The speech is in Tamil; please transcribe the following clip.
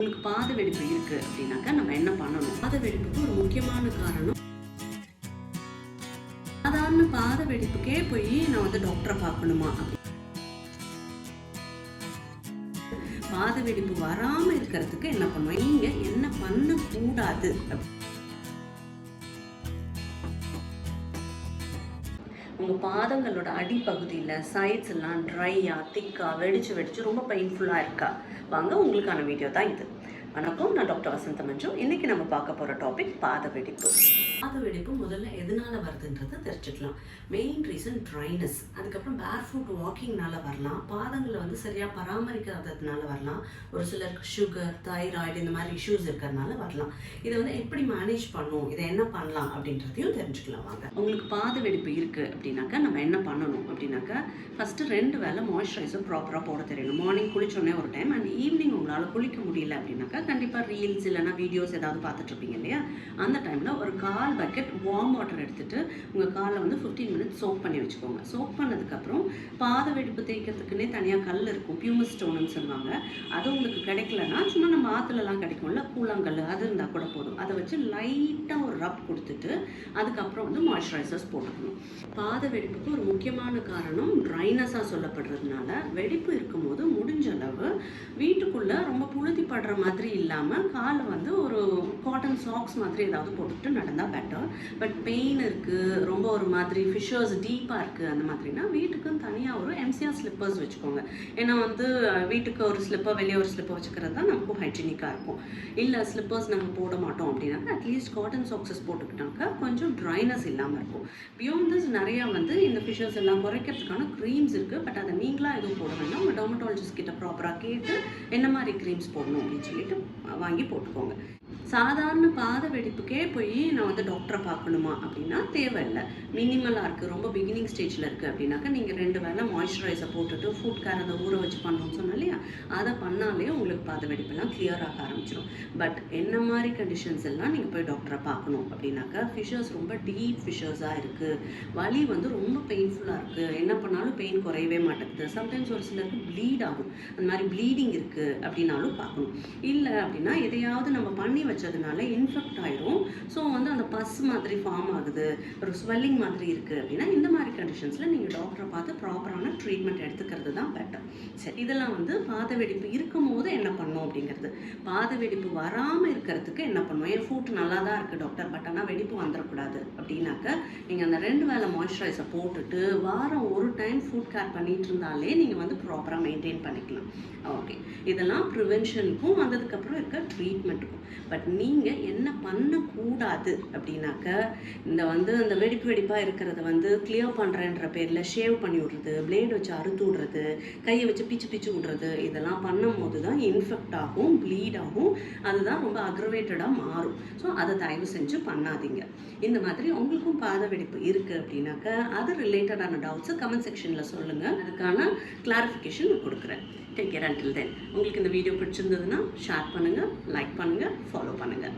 உங்களுக்கு பாத வெடிப்பு இருக்கு அப்படின்னாக்கா நம்ம என்ன பண்ணணும்? பாத வெடிப்புக்கு ஒரு முக்கியமான காரணம். சாதாரண பாத வெடிப்புக்கே போய் நான் வந்து டாக்டரை பார்க்கணுமா? பாத வெடிப்பு வராம இருக்கிறதுக்கு என்ன பண்ணுவோம் நீங்க என்ன பண்ணக்கூடாது? அப்படி- உங்கள் பாதங்களோட அடிப்பகுதியில் சைட்ஸ் எல்லாம் ட்ரையாக திக்கா வெடிச்சு வெடிச்சு ரொம்ப பெயின்ஃபுல்லாக இருக்கா? வாங்க உங்களுக்கான வீடியோ தான் இது. வணக்கம் நான் டாக்டர் வசந்த மஞ்சு. இன்னைக்கு நம்ம பார்க்க போற டாபிக் பாத வெடிப்பு. பாத வெடிப்பு முதல்ல எதனால வருதுன்றதை தெரிஞ்சுக்கலாம். மெயின் ரீசன் ட்ரைனஸ் அதுக்கப்புறம் பேர் ஃபுட் வாக்கிங்னால வரலாம். பாதங்களை வந்து சரியா பராமரிக்காததுனால வரலாம். ஒரு சிலருக்கு சுகர் தைராய்டு இந்த மாதிரி இஷ்யூஸ் இருக்கிறதுனால வரலாம். இதை வந்து எப்படி மேனேஜ் பண்ணும்? இதை என்ன பண்ணலாம் அப்படின்றதையும் தெரிஞ்சுக்கலாம் வாங்க. உங்களுக்கு பாத வெடிப்பு இருக்கு அப்படின்னாக்கா நம்ம என்ன பண்ணணும் அப்படின்னாக்கா ஃபர்ஸ்ட் ரெண்டு வேளை மாய்ஸ்சரைசர் ப்ராப்பராக போட தெரியணும். மார்னிங் குளிச்சோடனே ஒரு டைம் அண்ட் ஈவினிங் உங்களால் குளிக்க முடியல அப்படின்னாக்கா கண்டிப்பாக ரீல்ஸ் இல்லைன்னா வீடியோஸ் ஏதாவது பார்த்துட்டு இருப்பீங்க இல்லையா? அந்த டைமில் ஒரு கால் பக்கெட் வார்ம் வாட்டர் எடுத்துகிட்டு உங்கள் காலை வந்து ஃபிஃப்டீன் மினிட்ஸ் சோப் பண்ணி வச்சுக்கோங்க. சோப் பண்ணதுக்கப்புறம் பாத வெடிப்பு தேய்க்கிறதுக்குன்னே தனியாக கல் இருக்கும். பியூமஸ் ஸ்டோனுன்னு சொல்லுவாங்க. அது உங்களுக்கு கிடைக்கலன்னா சும்மா நம்ம ஆற்றுலலாம் கிடைக்கும்ல கூழாங்கல் அது இருந்தால் கூட போதும். அதை வச்சு லைட்டாக ஒரு ரப் கொடுத்துட்டு அதுக்கப்புறம் வந்து மாய்ஸ்சரைசர்ஸ் போட்டுக்கணும். பாத வெடிப்புக்கு ஒரு முக்கியமான காரணம் ட்ரைனஸாக சொல்லப்படுறதுனால வெடிப்பு இருக்கும்போது முடிஞ்ச அளவு வீட்டுக்குள்ளே ரொம்ப புழுதி படுற மாதிரி இல்லாமல் காலில் வந்து ஒரு காட்டன் சாக்ஸ் மாதிரி ஏதாவது போட்டுட்டு நடந்தால் பெட்டர் பட் பெயின் இருக்குது ரொம்ப ஒரு மாதிரி ஃபிஷர்ஸ் டீப்பாக இருக்குது அந்த மாதிரினா வீட்டுக்கும் தனியாக ஒரு எம்சிஆர் ஸ்லிப்பர்ஸ் வச்சுக்கோங்க. ஏன்னா வந்து வீட்டுக்கு ஒரு ஸ்லிப்பர் வெளியே ஒரு ஸ்லிப்பர் வச்சுக்கிறது தான் நமக்கும் ஹைஜீனிக்காக இருக்கும். இல்லை ஸ்லிப்பர்ஸ் நாங்கள் போட மாட்டோம் அப்படின்னாக்கா அட்லீஸ்ட் காட்டன் சாக்ஸஸ் போட்டுக்கிட்டாக்கா கொஞ்சம் ட்ரைனஸ் இல்லாமல் இருக்கும். பியோன் திஸ் நிறையா வந்து இந்த ஃபிஷர்ஸ் எல்லாம் குறைக்கிறதுக்கான க்ரீம்ஸ் இருக்குது பட் அதை நீங்களாக எதுவும் போட வேண்டாம். உங்கள் டெர்மட்டாலஜிஸ்ட் கிட்ட ப்ராப்பராக கேட்டு என்ன மாதிரி க்ரீம்ஸ் போடணும் அப்படின்னு சொல்லிட்டு வாங்கி போட்டுக்கோங்க. சாதாரண பாத வெடிப்புக்கே போய் நான் வந்து டாக்டரை பார்க்கணுமா அப்படின்னா தேவையில்லை. மினிமலாக இருக்குது ரொம்ப பிகினிங் ஸ்டேஜில் இருக்குது அப்படின்னாக்கா நீங்கள் ரெண்டு வேளை மாய்ஸ்சரைசர் போட்டுட்டு ஃபுட் கேர் அதை ஊற வச்சு பண்ணணும்னு சொன்னோம் இல்லையா? அதை பண்ணாலே உங்களுக்கு பாத வெடிப்பெல்லாம் கிளியர் ஆக ஆரம்பிச்சிடும் பட் என்ன மாதிரி கண்டிஷன்ஸ் எல்லாம் நீங்கள் போய் டாக்டரை பார்க்கணும் அப்படின்னாக்கா ஃபிஷர்ஸ் ரொம்ப டீப் ஃபிஷர்ஸாக இருக்குது வலி வந்து ரொம்ப பெயின்ஃபுல்லாக இருக்குது என்ன பண்ணாலும் பெயின் குறையவே மாட்டேங்குது. சம்டைம்ஸ் ஒரு சிலருக்கு ப்ளீட் ஆகும். அந்த மாதிரி ப்ளீடிங் இருக்குது அப்படின்னாலும் பார்க்கணும். இல்லை அப்படின்னா எதையாவது நம்ம பண்ணி வச்சதுனால இன்ஃபெக்ட் ஆயிரும். ஸோ வந்து அந்த பஸ் மாதிரி ஃபார்ம் ஆகுது. ஒரு ஸ்வெல்லிங் மாதிரி இருக்குது அப்படின்னா இந்த மாதிரி கண்டிஷன்ஸில் நீங்கள் டாக்டரை பார்த்து ப்ராப்பரான ட்ரீட்மெண்ட் எடுத்துக்கிறது தான் பெட்டர் சரி இதெல்லாம் வந்து பாத வெடிப்பு இருக்கும் போது என்ன பண்ணும் அப்படிங்கிறது. பாத வெடிப்பு வராமல் இருக்கிறதுக்கு என்ன பண்ணுவோம் என் ஃபுட் நல்லா தான் இருக்குது டாக்டர் பட் ஆனால் வெடிப்பு வந்துடக்கூடாது அப்படின்னாக்க நீங்கள் அந்த ரெண்டு வேளை மாய்ஸ்சரைசர் போட்டுட்டு வாரம் ஒரு டைம் ஃபுட் கேர் பண்ணிட்டு இருந்தாலே நீங்கள் வந்து ப்ராப்பராக மெயின்டைன் பண்ணிக்கலாம். ஓகே இதெல்லாம் ப்ரிவென்ஷனுக்கும் வந்ததுக்கப்புறம் இருக்க ட்ரீட்மெண்ட்டுக்கும் பட் நீங்கள் என்ன பண்ணக்கூடாது அப்படின்னாக்க இந்த வந்து அந்த வெடிப்பு வெடிப்பாக இருக்கிறத வந்து கிளியர் பண்ணுறேன்ற பேரில் ஷேவ் பண்ணி விட்றது பிளேடு வச்சு அறுத்து விட்றது கையை வச்சு பிச்சு பிச்சு விட்றது இதெல்லாம் பண்ணும்போது தான் இன்ஃபெக்ட் ஆகும் ப்ளீட் ஆகும். அதுதான் ரொம்ப அக்ரவேட்டடாக மாறும். ஸோ அதை தயவு செஞ்சு பண்ணாதீங்க. இந்த மாதிரி உங்களுக்கும் பாத வெடிப்பு இருக்குது அப்படின்னாக்க அது ரிலேட்டடான டவுட்ஸை கமெண்ட் செக்ஷனில் சொல்லுங்கள் அதுக்கான கிளாரிஃபிகேஷன் நான் கொடுக்குறேன். டேக் கேர் அண்டில் தென் உங்களுக்கு இந்த வீடியோ பிடிச்சிருந்ததுன்னா ஷேர் பண்ணுங்கள் லைக் பண்ணுங்கள் ஃபாலோ பண்ணுங்கள்